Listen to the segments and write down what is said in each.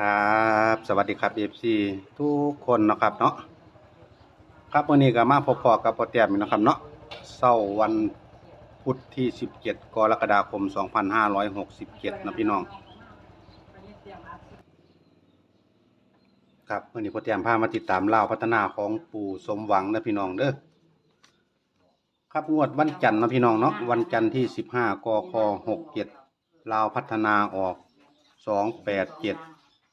ครับ สวัสดีครับ FC ทุกคนนะครับเนาะครับวันนี้ก็มาพบปอกับปอเตียมนะครับเนาะเช้าวันพุธที่ 17 กรกฎาคม 2567นะพี่น้อง ครับวันนี้พอเตียมพามาติดตามเล่าพัฒนาของปู่สมหวังนะพี่น้องเด้อครับงวดวันจันทร์นะพี่น้องเนาะวันจันทร์ที่15กค67ลาวพัฒนาออก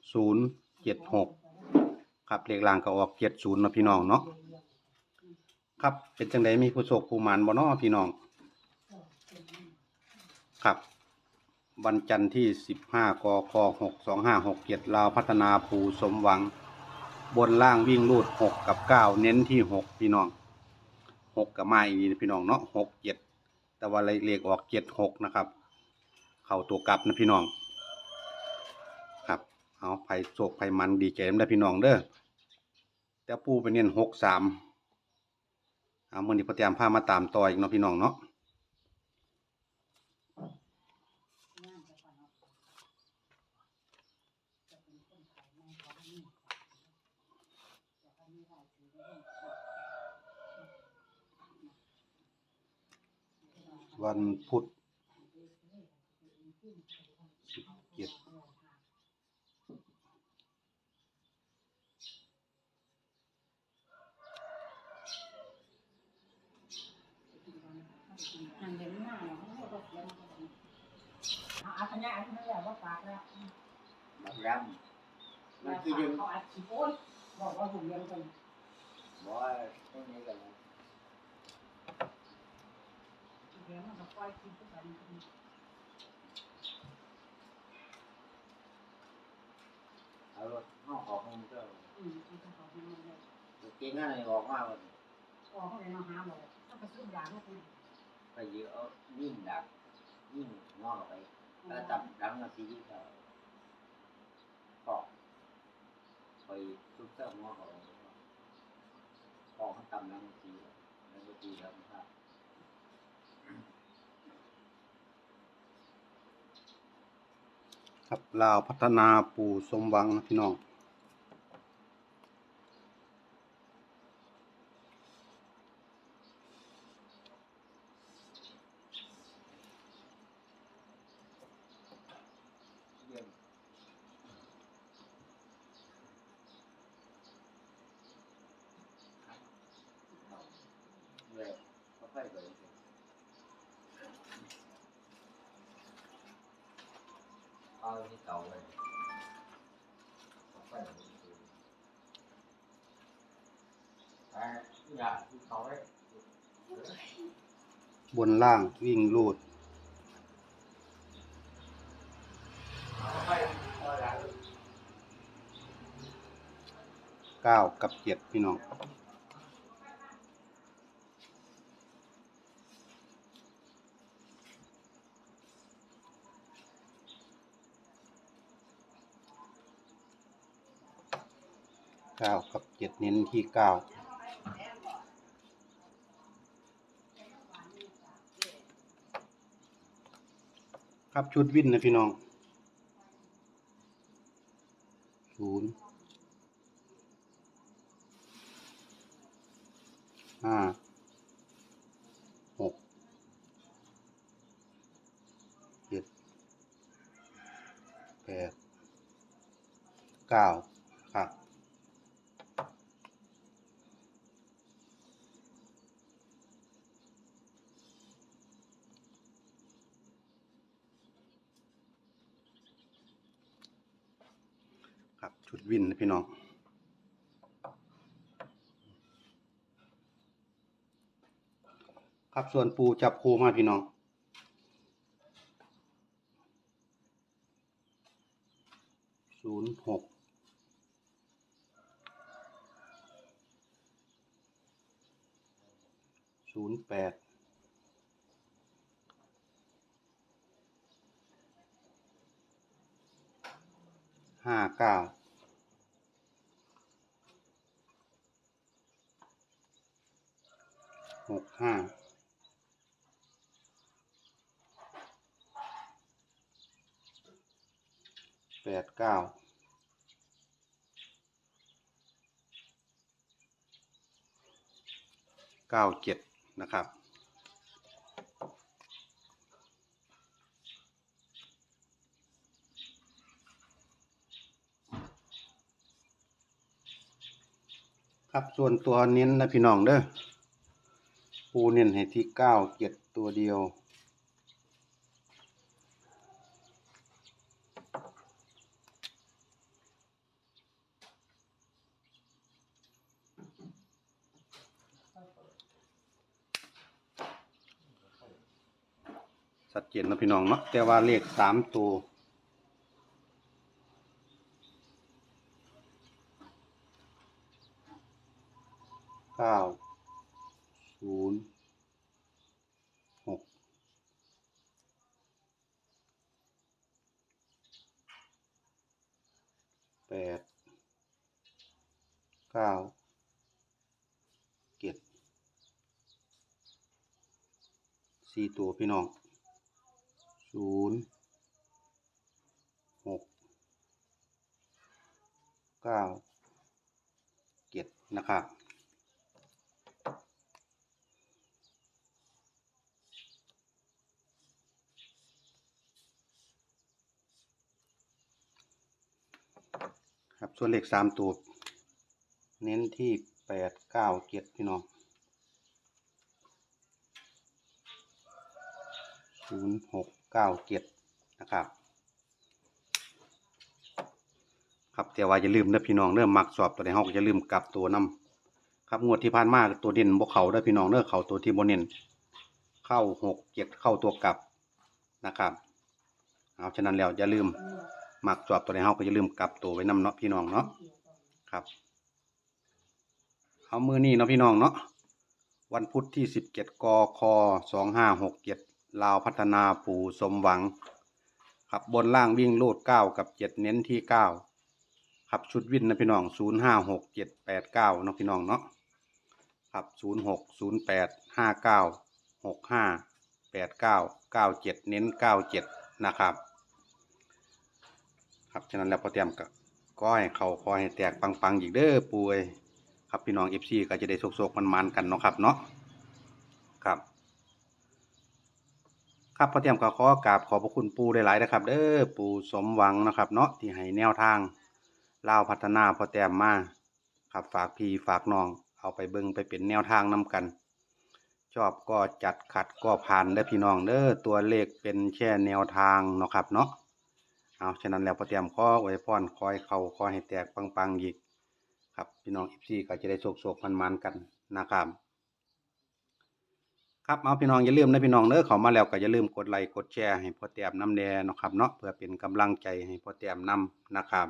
287076ครับเลขล่างก็ออก70นย์นะพี่น้องเนาะครับเป็นจังไดมีผู้โชคผู้หมานบ่นาะพี่น้อง ครับ วันจันทร์ที่15กค62567ลาวพัฒนาภูสมหวัง บนล่างวิ่งรูด6กับ9เน้นที่6พี่น้อง6กับมาอีกนี่พี่น้องเนาะ6 7แต่ว่าเลขออก7 6นะครับ เข้าตัวกลับนะพี่น้อง เอาไผ่โศกไผ่มันดีใจนำได้พี่น้องเด้อแต่ปูไปเน้น6 3เอาเมื้อนี้พอเตรียมพามาตามต่ออีกเนาะพี่น้องเนาะวันพุธสิบเจ็ด หันเห็นหน้าเนี่ยเขาก็เขียนเอาอันนี้อันนี้แล้วว่าปากแล้วบักดำมันคือยังเขาอัดขี้โอ้ยบอกว่าผมเรียนกันบ่ว่าตรงนี้กันนะเดี๋ยวมันก็ปล่อยขี้ทุกันเอารถห้องออกห้องเจ้าอืมที่เขาให้มันเลยเก่งง่ายออกมาวันออกเขาเลยมาหาบอกต้องไปซื้อยาให้คุณ ไปเยอะยิ่งดักยิ่งงอกไปแล้วตับดังมาซีรีส์ก็ปอกไปซุปเตอร์งอกไปปอกให้ตำดังมาซีแล้วก็ตีแล้วมันครับครับลาวพัฒนาปู่สมหวังพี่น้อง เยี่ยมเลยก็ค่อยไป เอาที่เก่าเลยไปอยากที่เขาเลยบนล่างวิ่งรูดเก้ากับเจ็ดพี่น้อง เก้ากับเจ็ดเน้นที่เก้าครับชุดวิ่นนะพี่น้องศูนย์ห้าหกเจ็ดแปดเก้า ครับ ครับ ชุดวินนะพี่น้องครับส่วนปูจับคูมาพี่น้องศูนย์หกศูนย์แปดห้าเก้า หกห้าแปดเก้าเก้าเจ็ดนะครับครับส่วนตัวเน้นนะพี่น้องเด้อ ปูเน้นให้ที่เก้าเจ็ดตัวเดียวชัดเจนนะพี่น้องเนาะแต่ว่าเลขสามตัวเก้าศูนย์หกแปด เก้าเจ็ดสี่ตัวพี่น้องศูนย์หกเก้าเจ็ดนะครับครับส่วนเลขสามตัว เน้นที่แปดเก้าเจ็ดพี่น้องศูนย์หกเก้าเจ็ดนะครับ ครับแต่ว่าอย่าลืมนะพี่น้องเริ่มมักสอบตัวใดเฮาก็อย่าลืมกลับตัวนํครับงวดที่ผ่านมาตัวเด่นบ่เขาเด้พี่น้องเด้อเขาตัวที่บ่เน้นเข้าหกเจ็ดเข้าตัวกลับนะครับเอาฉะนั้นแล้วอย่าลืมหมักจอบตัวใดเฮาก็อย่าลืมกลับตัวไว้นำเนาะพี่น้องเนาะครับ เอามือนี้เนาะพี่น้องเนาะวันพุธที่สิบเจ็ดกคสองห้าหกเจ็ดลาวพัฒนาปู่สมหวังครับบนล่างวิ่งโลดเก้ากับเจ็ดเน้นที่เก้าครับชุดวินนะพี่น้องศูนย์ห้าหกเจ็ดแปดเก้าเนาะพี่น้องเนาะครับศูนย์หกศูนย์แปดห้าเก้าหกห้าแปดเก้าเก้าเจ็ดเน้นเก้าเจ็ดนะครับครับฉะนั้นแล้วพอเตรียมก็ก็ให้เขาคอยแตกปังๆอีกเด้อป่วย ครับพี่น้องเอฟซีก็จะได้โศกๆมันๆกันเนาะครับเนาะครับ ครับพอเตรียมก็ขอกราบขอบพระคุณปูหลายๆนะครับ เด้อปูสมหวังนะครับ เนาะที่ให้แนวทางเล่าพัฒนาพอเตรียมมาครับฝากพี่ฝากน้อง เอาไปเบิ่งไปเป็นแนวทางนํกัน ชอบก็จัดขัดก็ผ่านเด้พี่น้องเด้อตัวเลขเป็นแค่แนวทางเนาะครับเนาะเอาฉะนั้นแล้วพอเตรียมข้อไว้พรคอยเขาคอยให้แตกปังๆอีก ครับพี่น้องอีพีก็จะได้โศกๆมันๆกันนะครับครับเอาพี่น้องอย่าลืมนะพี่น้องเด้อเขามาแล้วก็อย่าลืมกดไลค์กดแชร์ให้พ่อเตียมน้ำแดงนะครับเนาะเพื่อเป็นกำลังใจให้พ่อเตียมนำนะครับ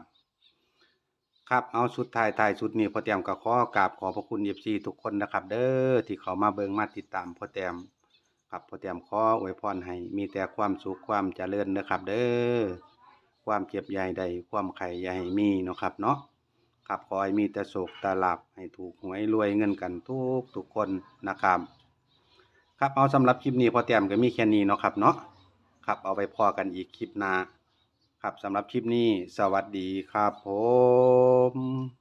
ครับเอาสุดท้ายท้ายสุดนี้พ่อเตียมก็ขอกราบขอพระคุณเอฟซีทุกคนนะครับ เด้อที่เขามาเบิ่งมาติดตามพ่อเตียมครับพ่อเตียมขออวยพรให้มีแต่ความสุขความเจริญนะครับ เด้อความเจ็บใหญ่ใดความไข่ใหญ่มีนะครับเนาะ ครับขอให้มีแต่โศกตาหลับให้ถูกหวยรวยเงินกันทุกทุกคนนะครับ ครับเอาสำหรับคลิปนี้พอเตรียมก็มีแค่นี้เนาะครับเนาะครับเอาไปพอกันอีกคลิปหน้าครับสำหรับคลิปนี้สวัสดีครับผม